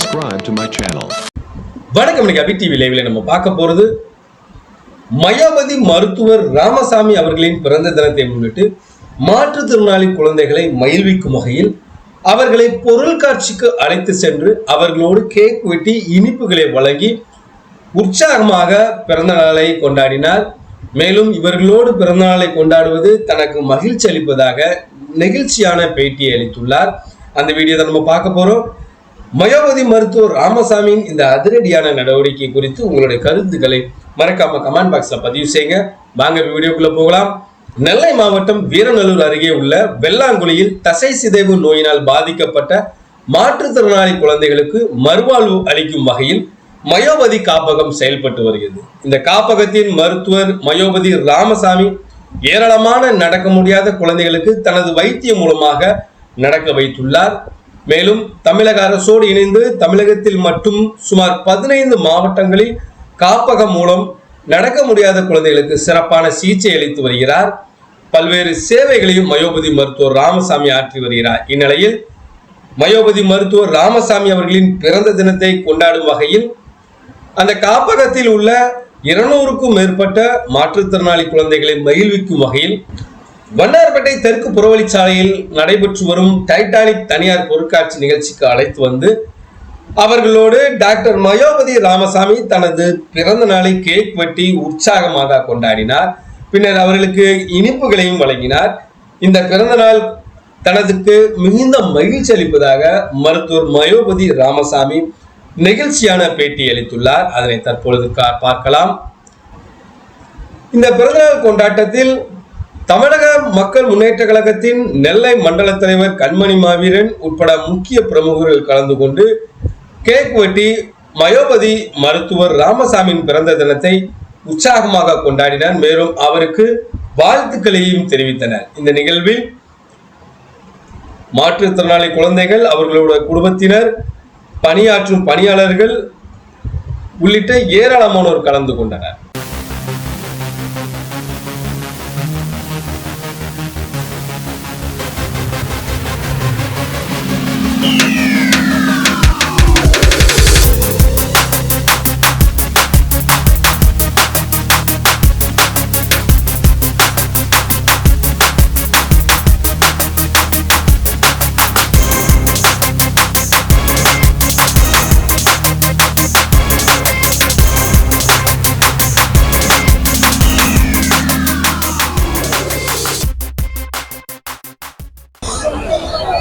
subscribe to my channel. வணக்கம் இன்னைக்கு அபி TV லைவ்ல நம்ம பார்க்க போறது மயாவதி மருத்துவர் ராமசாமி அவர்களின் பிறந்த தினத்தை முன்னிட்டு மாற்றுத்திறனாளி குழந்தைகளை மகிழ்விக்கும் வகையில் அவர்களை பொருள் காட்சிக்கு அழைத்து சென்று அவர்களோடு கேக் வெட்டி இனிப்புகளை வழங்கி உற்சாகமாக பிறந்த நாளை கொண்டாடினார். மேலும் இவர்களோடு பிறந்த நாளை கொண்டாடுவது தனக்கு மகிழ்ச்சி அளிப்பதாக நெகிழ்ச்சியான பேட்டியை அளித்துள்ளார். அந்த வீடியோ தான் நம்ம பார்க்க போறோம். மயோபதி மருத்துவர் ராமசாமியின் இந்த அதிரடியான நடவடிக்கை குறித்து உங்களுடைய கருத்துக்களை மறக்காம கமெண்ட் பாக்ஸ்ல பதிவு செய்யுங்க. வாங்க வீடியோக்குள்ள போகலாம். நெல்லை மாவட்டம் வீரநல்லூர் அருகே உள்ள வெள்ளாங்குழியில் தசை சிதைவு நோயினால் பாதிக்கப்பட்ட மாற்றுத்திறனாளி குழந்தைகளுக்கு மறுவாழ்வு அளிக்கும் வகையில் மயோபதி காப்பகம் செயல்பட்டு வருகிறது. இந்த காப்பகத்தின் மருத்துவர் மயோபதி ராமசாமி ஏராளமான நடக்க முடியாத குழந்தைகளுக்கு தனது வைத்தியம் மூலமாக நடக்க வைத்துள்ளார். மேலும் தமிழக அரசோடு இணைந்து தமிழகத்தில் மட்டும் சுமார் பதினைந்து மாவட்டங்களில் காப்பகம் மூலம் நடக்க முடியாத குழந்தைகளுக்கு சிறப்பான சிகிச்சை அளித்து வருகிறார். பல்வேறு சேவைகளையும் மயோபதி மருத்துவர் ராமசாமி ஆற்றி வருகிறார். இந்நிலையில் மயோபதி மருத்துவர் ராமசாமி அவர்களின் பிறந்த தினத்தை கொண்டாடும் வகையில் அந்த காப்பகத்தில் உள்ள இருநூறுக்கும் மேற்பட்ட மாற்றுத்திறனாளி குழந்தைகளை மகிழ்விக்கும் வகையில் வண்ணார்பேட்டை தெற்கு புறவழிச்சாலையில் நடைபெற்று வரும் டைட்டானிக் தனியார் பொருட்காட்சி நிகழ்ச்சிக்கு அழைத்து வந்து அவர்களோடு டாக்டர் மயோபதி ராமசாமி தனது பிறந்த நாளை கேக் வெட்டி உற்சாகமாக கொண்டாடினார். பின்னர் அவர்களுக்கு இனிப்புகளையும் வழங்கினார். இந்த பிறந்த நாள் தனதுக்கு மிகுந்த மகிழ்ச்சி அளிப்பதாக மருத்துவர் மயோபதி ராமசாமி நெகிழ்ச்சியான பேட்டி அளித்துள்ளார். அதனை தற்பொழுது கா- பார்க்கலாம். இந்த பிறந்தநாள் கொண்டாட்டத்தில் தமிழக மக்கள் முன்னேற்ற கழகத்தின் நெல்லை மண்டல தலைவர் கண்மணி மாவீரன் உட்பட முக்கிய பிரமுகர்கள் கலந்து கொண்டு கேக் வெட்டி மயோபதி மருத்துவர் ராமசாமியின் பிறந்த தினத்தை உற்சாகமாக கொண்டாடினர். மேலும் அவருக்கு வாழ்த்துக்களையும் தெரிவித்தனர். இந்த நிகழ்வில் மாற்றுத்திறனாளி குழந்தைகள் அவர்களோட குடும்பத்தினர் பணியாற்றும் பணியாளர்கள் உள்ளிட்ட ஏராளமானோர் கலந்து கொண்டனர்.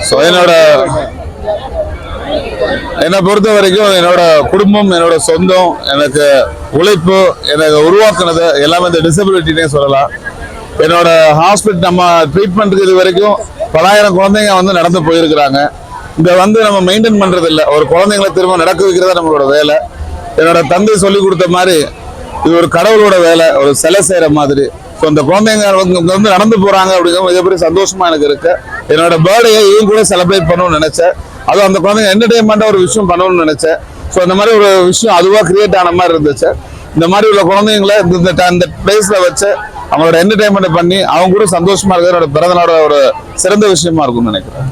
ஸோ என்னோட என்னை பொறுத்த வரைக்கும் என்னோட குடும்பம் என்னோட சொந்தம் எனக்கு உழைப்பு எனக்கு உருவாக்குனது எல்லாமே இந்த டிசபிலிட்டினே சொல்லலாம். என்னோட ஹாஸ்பிட்டல் நம்ம ட்ரீட்மெண்ட்டுக்கு இது வரைக்கும் பலாயிரம் குழந்தைங்க வந்து நடந்து போயிருக்கிறாங்க. இங்கே வந்து நம்ம மெயின்டைன் பண்ணுறது இல்லை ஒரு குழந்தைங்களை திரும்ப நடக்க வைக்கிறதா நம்மளோட வேலை. என்னோட தந்தை சொல்லி கொடுத்த மாதிரி இது ஒரு கடவுளோட வேலை ஒரு சிலை செய்கிற மாதிரி. ஸோ அந்த குழந்தைங்க வந்து வந்து நடந்து போகிறாங்க அப்படிங்கிற மிகப்பெரிய சந்தோஷமா எனக்கு இருக்கு. என்னோட பர்த்டே இவங்க கூட செலிப்ரேட் பண்ணணும்னு நினைச்சேன். அதுவும் அந்த குழந்தைங்க என்டர்டைன்மெண்ட்டாக ஒரு விஷயம் பண்ணணும்னு நினைச்சேன். ஸோ இந்த மாதிரி ஒரு விஷயம் அதுவாக கிரியேட் ஆன மாதிரி இருந்துச்சு. இந்த மாதிரி உள்ள குழந்தைங்களை இந்த இந்த பிளேஸில் வச்சு அவங்களோட என்டர்டைன்மெண்ட் பண்ணி அவங்க கூட சந்தோஷமா இருக்கிற என்னோட பிறந்தநாளோட ஒரு சிறந்த விஷயமா இருக்கும்னு நினைக்கிறேன்.